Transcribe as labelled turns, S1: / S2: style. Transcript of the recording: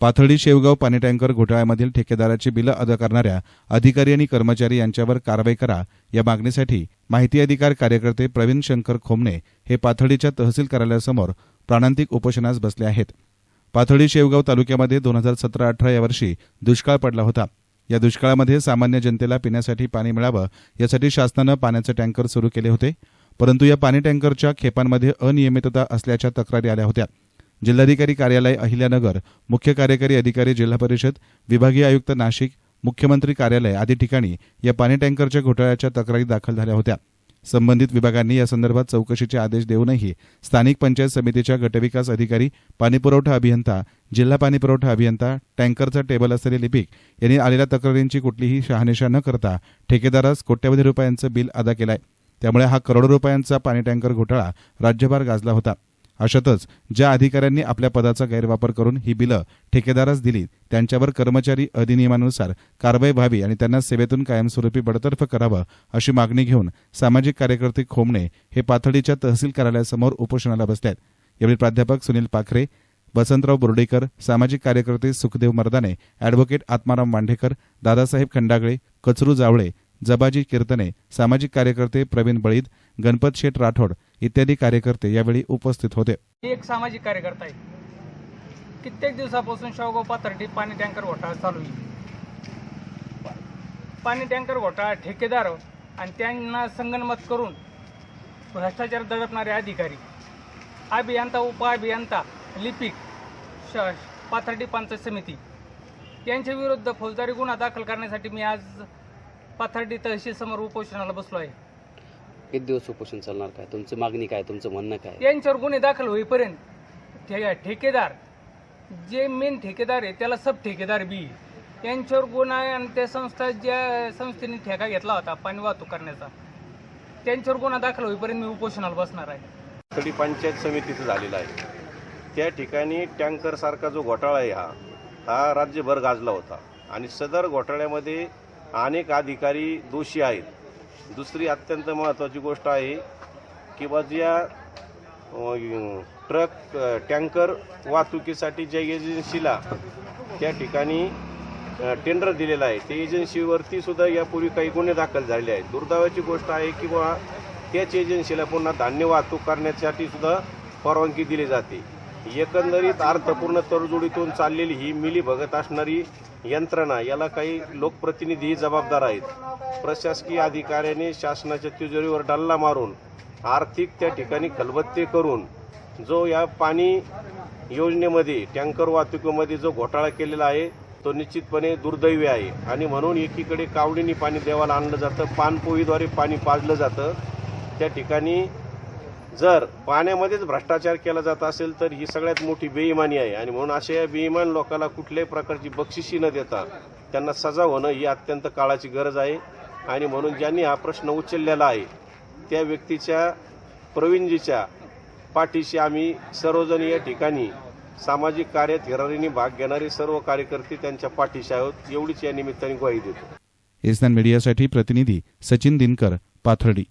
S1: पाथर्डी शेवगाव पाणी टँकर घोटाळ्यामधील ठेकेदाराची बिलं अदा करणाऱ्या अधिकारी आणि कर्मचारी यांच्यावर कारवाई करा या मागणीसाठी माहिती अधिकार कार्यकर्ते प्रवीण शंकर खोमणे हे पाथर्डीच्या तहसील कार्यालयासमोर प्राणांतिक उपोषणास बसले आहेत. पाथर्डी शेवगाव तालुक्यामध्ये दोन हजार सतरा अठरा या वर्षी दुष्काळ पडला होता. या दुष्काळामध्ये सामान्य जनतेला पिण्यासाठी पाणी मिळावं यासाठी शासनानं पाण्याचे टँकर सुरू केले होते परंतु या पाणी टँकरच्या खेपांमध्ये अनियमितता असल्याच्या तक्रारी आल्या होत्या. जिल्हाधिकारी कार्यालय अहिल्यानगर मुख्य कार्यकारी अधिकारी जिल्हा परिषद विभागीय आयुक्त नाशिक मुख्यमंत्री कार्यालय आदी ठिकाणी या पाणी टँकरच्या घोटाळ्याच्या तक्रारी दाखल झाल्या होत्या. संबंधित विभागांनी या संदर्भात चौकशीचे आदेश देऊनही स्थानिक पंचायत समितीच्या गटविकास अधिकारी पाणीपुरवठा अभियंता जिल्हा पाणीपुरवठा अभियंता टँकरचा टेबल असलेले लिपिक यांनी आलेल्या तक्रारींची कुठलीही शहानिशा न करता ठेकेदारास कोट्यवधी रुपयांचं बिल अदा केलंय. त्यामुळे हा करोडो रुपयांचा पाणी टँकर घोटाळा राज्यभर गाजला होता. अशातच ज्या अधिकाऱ्यांनी आपल्या पदाचा गैरवापर करून ही बिलं ठेकेदारास दिली त्यांच्यावर कर्मचारी अधिनियमानुसार कारवाई व्हावी आणि त्यांना सेवेतून कायमस्वरूपी बडतर्फ करावं अशी मागणी घेऊन सामाजिक कार्यकर्ते खोमणे हे पाथडीच्या तहसील कार्यालयासमोर उपोषणाला बसल्यात आहेत यावेळी प्राध्यापक सुनील पाखरे वसंतराव बोर्डेकर सामाजिक कार्यकर्ते सुखदेव मर्दाने अॅडव्होकेट आत्माराम मांढेकर दादासाहेब खंडागळे कचरू जावळे जबाजी कीर्तने सामाजिक कार्यकर्ते प्रवीण बळीद गणपत शेठ राठोड इत्यादी कार्यकर्ते यावेळी उपस्थित होते.
S2: एक सामाजिक कार्यकर्ता आहे. कित्येक दिवसापासून शावगाव पाथर्डी पाणी टँकर घोटाळा चालू आहे. पाणी टँकर घोटाळा ठेकेदार आणि त्यांना संगनमत करून भ्रष्टाचार दडपणारे अधिकारी अभियंता उपअभियंता लिपिक श पाथर्डी पंचायत समिती यांच्या विरुद्ध फौजदारी गुन्हा दाखल करण्यासाठी मी आज पाथर्डी तहसील समोर उपोषणाला बसलो आहे.
S3: किती दिवस उपोषण चालणार काय? तुमची मागणी काय? तुमचं म्हणणं काय?
S2: यांच्यावर गुन्हे दाखल होईपर्यंत ठे ठेकेदार जे मेन ठेकेदार आहे त्याला सब ठेकेदार बी. यांच्यावर गुन्हा आहे आणि त्या संस्था ज्या संस्थेने ठेका घेतला होता पाणी वाहतूक करण्याचा त्यांच्यावर गुन्हा दाखल होईपर्यंत मी उपोषणाला बसणार आहे.
S4: तडी पंचायत समितीचं झालेलं आहे. त्या ठिकाणी टँकरसारखा जो घोटाळा आहे हा हा राज्यभर गाजला होता. आणि सदर घोटाळ्यामध्ये अनेक अधिकारी दोषी आहेत. दुसरी अत्यंत महत्त्वाची गोष्ट आहे की बा ज्या ट्रक टँकर वाहतुकीसाठी ज्या एजन्सीला त्या ठिकाणी टेंडर दिलेलं आहे त्या एजन्सीवरती सुद्धा यापूर्वी काही गुन्हे दाखल झाले आहेत. दुर्दैवाची गोष्ट आहे की बा त्याच एजन्सीला पुन्हा धान्य वाहतूक करण्यासाठी सुद्धा परवानगी दिली जाते. एकंदरीत अर्थपूर्ण तडजोडीतून चाललेली ही मिली भगत असणारी यंत्रणा याला काही लोकप्रतिनिधीही जबाबदार आहेत. प्रशासकीय अधिकाऱ्याने शासनाच्या तिजोरीवर डल्ला मारून आर्थिक त्या ठिकाणी खलबत्ते करून जो या पाणी योजनेमध्ये टँकर वाहतुकीमध्ये जो घोटाळा केलेला आहे तो निश्चितपणे दुर्दैवी आहे. आणि म्हणून एकीकडे कावडीने पाणी देवाला आणलं जातं पानपोईद्वारे पाणी पाजलं जातं. त्या ठिकाणी जर पाण्यामध्येच भ्रष्टाचार केला जात असेल तर ही सगळ्यात मोठी बेईमानी आहे. आणि म्हणून अशा या बेईमान लोकांना कुठल्याही प्रकारची बक्षिशी न देता त्यांना सजा होणं ही अत्यंत काळाची गरज आहे. आणि म्हणून ज्यांनी हा प्रश्न उचललेला आहे त्या व्यक्तीच्या प्रवीणजीच्या पाठीशी आम्ही सर्वजण या ठिकाणी सामाजिक कार्यात हिरारीने भाग घेणारे सर्व कार्यकर्ते त्यांच्या पाठीशी आहोत. एवढीच या निमित्ताने ग्वाही देतो.
S1: एसनान मीडियासाठी प्रतिनिधी सचिन दिनकर पाथर्डी.